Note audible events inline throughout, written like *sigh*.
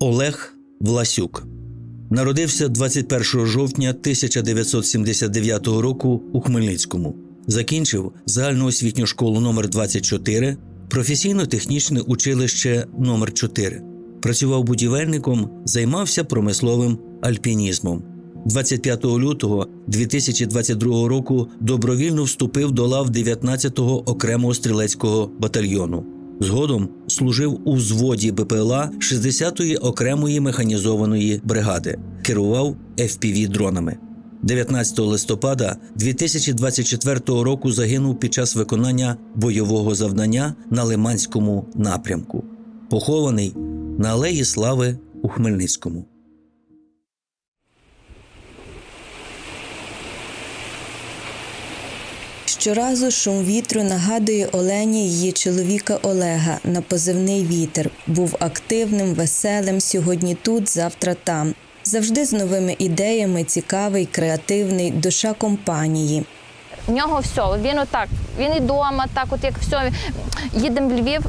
Олег Власюк. Народився 21 жовтня 1979 року у Хмельницькому. Закінчив загальноосвітню школу номер 24 професійно-технічне училище номер 4 Працював будівельником, займався промисловим альпінізмом. 25 лютого 2022 року добровільно вступив до лав 19-го окремого стрілецького батальйону. Згодом служив у взводі БПЛА 60-ї окремої механізованої бригади, керував fpv дронами. 19 листопада 2024 року загинув під час виконання бойового завдання на Лиманському напрямку, похований на Алеї Слави у Хмельницькому. Щоразу шум вітру нагадує Олені її чоловіка Олега на позивний вітер. Був активним, веселим, сьогодні тут, завтра там. Завжди з новими ідеями, цікавий, креативний, душа компанії. В нього все. Він отак. Він і вдома, так, от як все. Їдемо в Львів.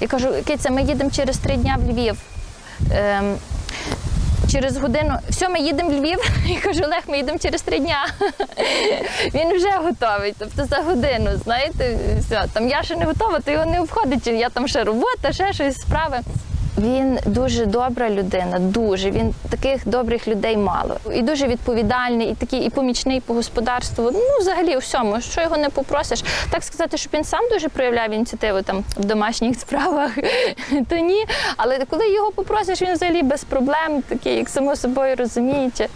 Я кажу, Киця, ми їдемо через три дня в Львів. Ем, через годину, все, ми їдемо в Львів. *laughs* І кажу, Олег, ми їдемо через три дня. *laughs* Він вже готовий. Тобто за годину, знаєте, все. Там я ще не готова, то його не обходить. Я там ще робота, ще щось справи. Він дуже добра людина, дуже. Він таких добрих людей мало. І дуже відповідальний, і такий, і помічний по господарству. Ну, взагалі, у всьому, що його не попросиш. Так сказати, щоб він сам дуже проявляв ініціативу там в домашніх *laughs* справах, то ні. Але коли його попросиш, він взагалі без проблем, такий, як само собою розуміючи,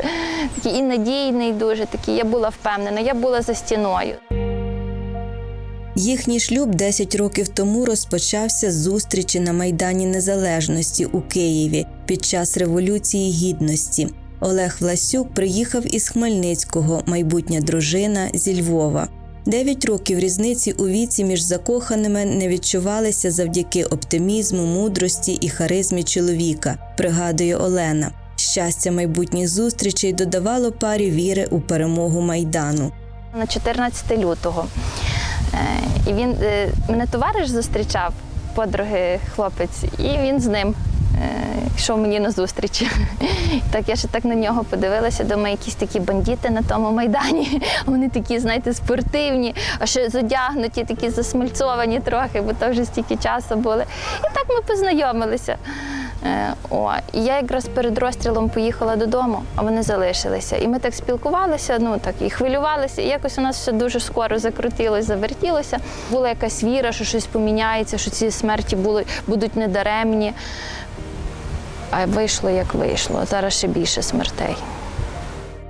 такий і надійний, дуже такий. Я була впевнена, я була за стіною. Їхній шлюб 10 років тому розпочався з зустрічі на Майдані Незалежності у Києві під час Революції Гідності. Олег Власюк приїхав із Хмельницького, майбутня дружина зі Львова. Дев'ять років різниці у віці між закоханими не відчувалися завдяки оптимізму, мудрості і харизмі чоловіка, пригадує Олена. Щастя майбутніх зустрічей додавало парі віри у перемогу майдану. на 14 лютого. Е, І він е, мене товариш зустрічав, подруги хлопець, і він з ним е, йшов мені на зустріч. *laughs* Так я ще так на нього подивилася, думаю, якісь такі бандити на тому майдані. *laughs* Вони такі, знаєте, спортивні, а ще задягнуті, такі засмальцовані трохи, бо то вже стільки часу були. І так ми познайомилися. Е, О, і я якраз перед розстрілом поїхала додому, а вони залишилися. І ми так спілкувалися, ну так і хвилювалися. І якось у нас все дуже скоро закрутилось, завертілося. Була якась віра, що щось поміняється, що ці смерті були, будуть недаремні. А вийшло як вийшло. Зараз ще більше смертей.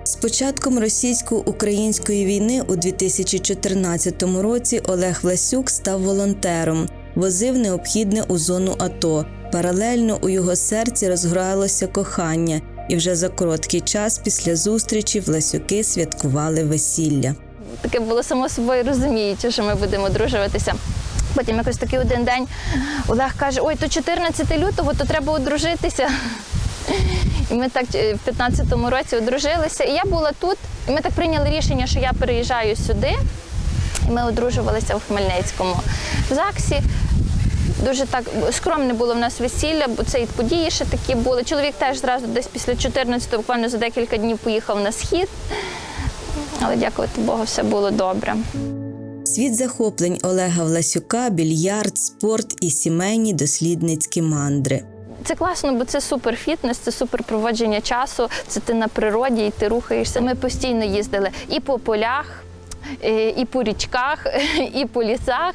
З початком російсько-української війни у 2014 році Олег Власюк став волонтером, возив необхідне у зону АТО. Паралельно у його серці розгралося кохання, і вже за короткий час після зустрічі Власюки святкували весілля. Таке було само собою розуміючи, що ми будемо одружуватися. Потім якось такий один день Олег каже: ой, то 14 лютого, то треба одружитися. І ми так е, в 15-му році одружилися. І я була тут, і ми так прийняли рішення, що я переїжджаю сюди. І ми одружувалися в Хмельницькому в ЗАГСі. Дуже так скромне було в нас весілля, бо це і події ще такі були. Чоловік теж зразу десь після 14-го, буквально за декілька днів поїхав на схід. Але дякувати Богу, все було добре. Світ захоплень Олега Власюка, більярд, спорт і сімейні дослідницькі мандри. Це класно, бо це супер фітнес, це супер проводження часу. Це ти на природі і ти рухаєшся. Ми постійно їздили і по полях. Е, і по річках, *laughs* і по лісах.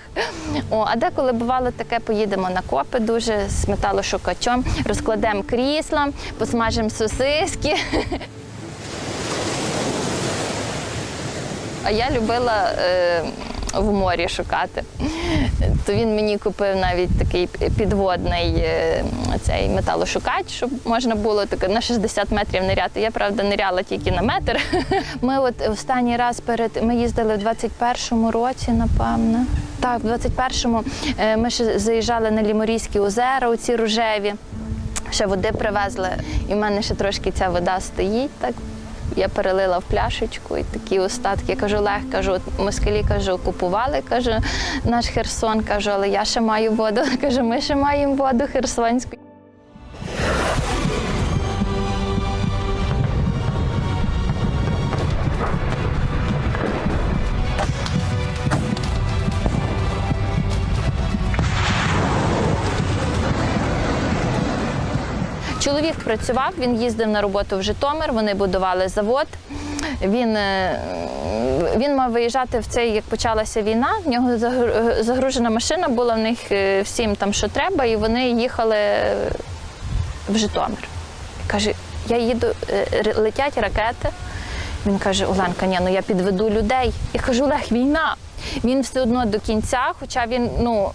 О, а деколи бувало таке, поїдемо на копи дуже з металошукачом, розкладемо крісла, посмажемо сосиски. *laughs* А я любила е, в морі шукати. То він мені купив навіть такий підводний е, цей металошукач, щоб можна було таке на 60 метрів ниряти. Я правда ниряла тільки на метр. *laughs* Ми от останній раз перед ми їздили в 21-му році, напевно. Так, в 21-му е, ми ще заїжджали на Ліморійські озера, оці рожеві. Ще води привезли, і в мене ще трошки ця вода стоїть так. Я перелила в пляшечку і такі остатки. Я кажу, Олег, кажу, москалі кажу, купували, кажу, наш Херсон, кажу, але я ще маю воду. *laughs* Кажу, ми ще маємо воду херсонську. Працював, він їздив на роботу в Житомир, вони будували завод. Він, е, він мав виїжджати в цей, як почалася війна. В нього загру- загружена машина була в них е, всім там, що треба, і вони їхали в Житомир. Каже, я їду, е, летять ракети. Він каже: Оленка, ні, ну я підведу людей. Я кажу, Олег, війна. Він все одно до кінця, хоча він, ну.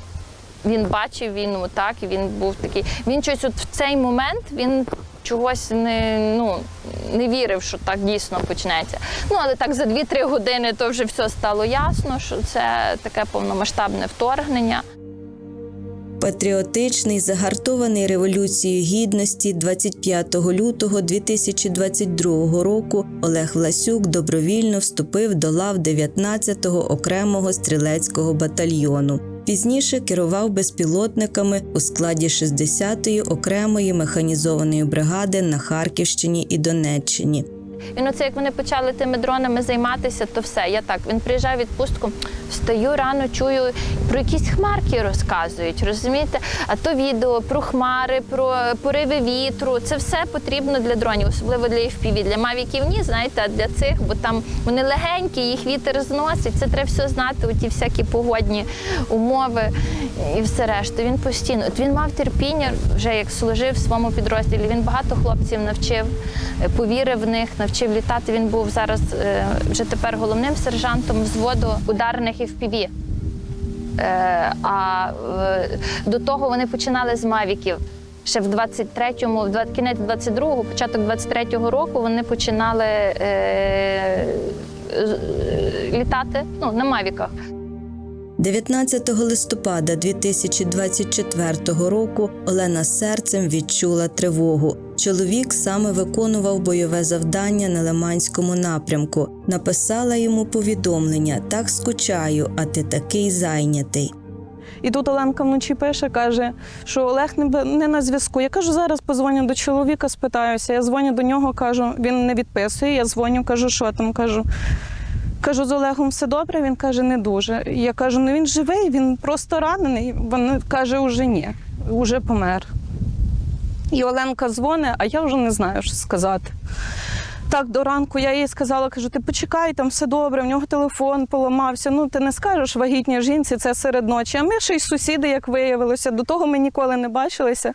Він бачив війну, так, і він був такий. Він щось от в цей момент він чогось не, ну, не вірив, що так дійсно почнеться. Ну, але так за 2-3 години то вже все стало ясно, що це таке повномасштабне вторгнення. Патріотичний, загартований революцією гідності 25 лютого 2022 року Олег Власюк добровільно вступив до лав 19-го окремого стрілецького батальйону. Пізніше керував безпілотниками у складі 60-ї окремої механізованої бригади на Харківщині і Донеччині. Він оце, як вони почали тими дронами займатися, то все. Я так, він приїжджає відпустку, встаю рано, чую про якісь хмарки розказують, розумієте? А то відео про хмари, про пориви вітру. Це все потрібно для дронів, особливо для FPV. Для мавіків ні, знаєте, а для цих, бо там вони легенькі, їх вітер зносить. Це треба все знати, оті всякі погодні умови і все решта. Він постійно. От він мав терпіння, вже як служив в своєму підрозділі. Він багато хлопців навчив, е, повірив в них, навчив літати. Він був зараз е, вже тепер головним сержантом взводу ударних FPV. Е, А е, до того вони починали з мавіків. Ще в 23-му, в кінець 22-го, початок 23-го року вони починали е, е, літати ну, на мавіках. 19 листопада 2024 року Олена серцем відчула тривогу. Чоловік саме виконував бойове завдання на Лиманському напрямку. Написала йому повідомлення: так скучаю, а ти такий зайнятий. І тут Оленка вночі пише, каже, що Олег не, на зв'язку. Я кажу, зараз позвоню до чоловіка, спитаюся. Я дзвоню до нього, кажу, він не відписує. Я дзвоню, кажу, що там кажу. Кажу, з Олегом все добре. Він каже, не дуже. Я кажу, ну він живий, він просто ранений. Він каже, уже ні, уже помер. І Оленка дзвони, а я вже не знаю, що сказати. Так, до ранку я їй сказала, кажу, ти почекай, там все добре, в нього телефон поламався. Ну, ти не скажеш вагітній жінці, це серед ночі. А ми ще й сусіди, як виявилося, до того ми ніколи не бачилися.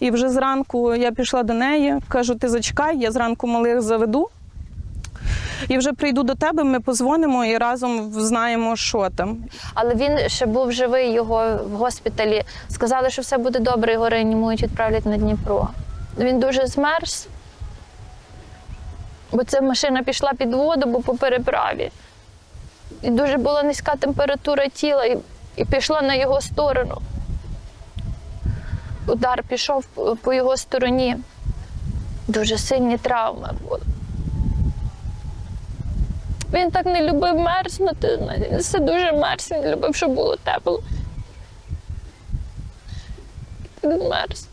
І вже зранку я пішла до неї, кажу, ти зачекай, я зранку малих заведу. І вже прийду до тебе, ми позвонимо і разом знаємо, що там. Але він ще був живий, його в госпіталі. Сказали, що все буде добре, його реанімують, відправлять на Дніпро. Він дуже змерз, бо ця машина пішла під воду, бо по переправі. І дуже була низька температура тіла, і, і пішла на його сторону. Удар пішов по його стороні. Дуже сильні травми були. Він так не любив мерзнути. Він все дуже мерз, він любив, щоб було тепло. Так змерз.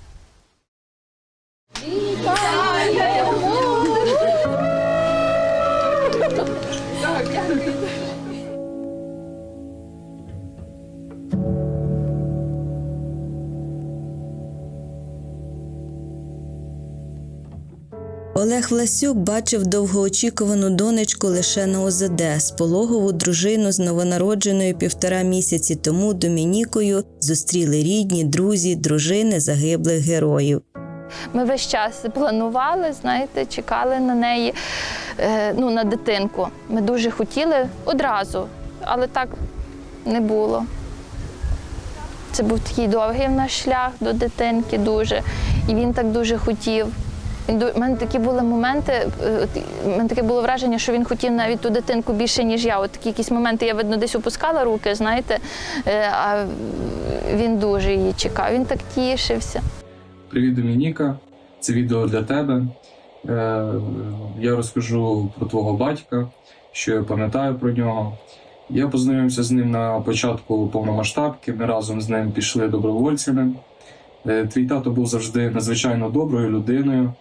Олег Власюк бачив довгоочікувану донечку лише на ОЗД, з пологову дружину з новонародженою півтора місяці тому Домінікою зустріли рідні, друзі, дружини загиблих героїв. Ми весь час планували, знаєте, чекали на неї, е, ну, на дитинку. Ми дуже хотіли одразу, але так не було. Це був такий довгий наш шлях до дитинки дуже. І він так дуже хотів. У мене такі були моменти, е, у мене таке було враження, що він хотів навіть ту дитинку більше, ніж я. От такі якісь моменти я, видно, десь опускала руки, знаєте, е, а він дуже її чекав. Він так тішився. Привіт, Домініка. Це відео для тебе. Е, Я розкажу про твого батька, що я пам'ятаю про нього. Я познайомився з ним на початку повномасштабки. Ми разом з ним пішли добровольцями. Е, Твій тато був завжди надзвичайно доброю людиною, е,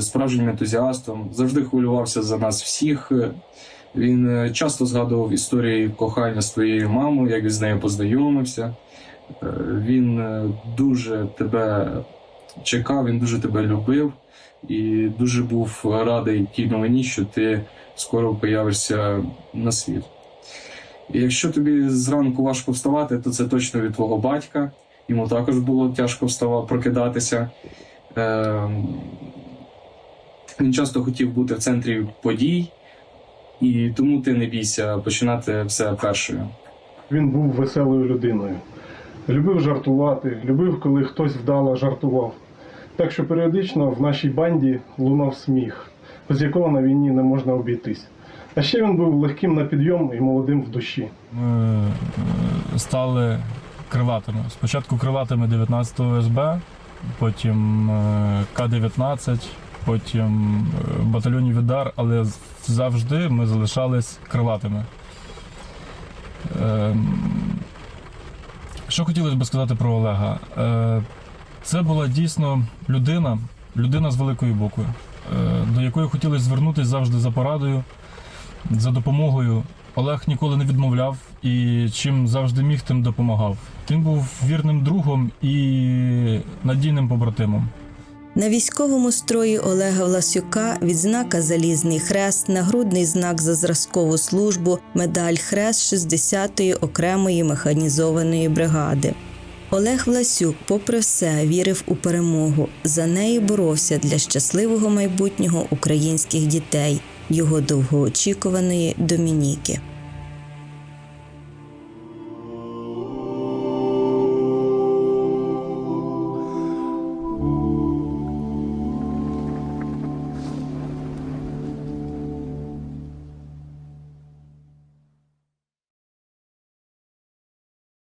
справжнім ентузіастом, завжди хвилювався за нас всіх. Е, Він е, часто згадував історії кохання з твоєю мамою, як він з нею познайомився. Е, Він е, дуже тебе чекав, він дуже тебе любив і дуже був радий тій новині, що ти скоро появишся на світ. І якщо тобі зранку важко вставати, то це точно від твого батька. Йому також було тяжко вставати, прокидатися. Він часто хотів бути в центрі подій, і тому ти не бійся починати все першою. Він був веселою людиною. Любив жартувати, любив, коли хтось вдало жартував. Так що періодично в нашій банді лунав сміх, без якого на війні не можна обійтись. А ще він був легким на підйом і молодим в душі. Ми е, стали крилатими. Спочатку крилатими 19-го СБ, потім е, К-19, потім е, батальйонів Відар, але завжди ми залишались крилатими. Ем, Що хотілося б сказати про Олега? Е, Це була дійсно людина, людина з великої букви, е, до якої хотілося звернутися завжди за порадою, за допомогою. Олег ніколи не відмовляв і чим завжди міг, тим допомагав. Він був вірним другом і надійним побратимом. На військовому строї Олега Власюка відзнака Залізний хрест, нагрудний знак за зразкову службу, медаль хрест 60-ї окремої механізованої бригади. Олег Власюк, попри все, вірив у перемогу. За неї боровся для щасливого майбутнього українських дітей, його довгоочікуваної Домініки.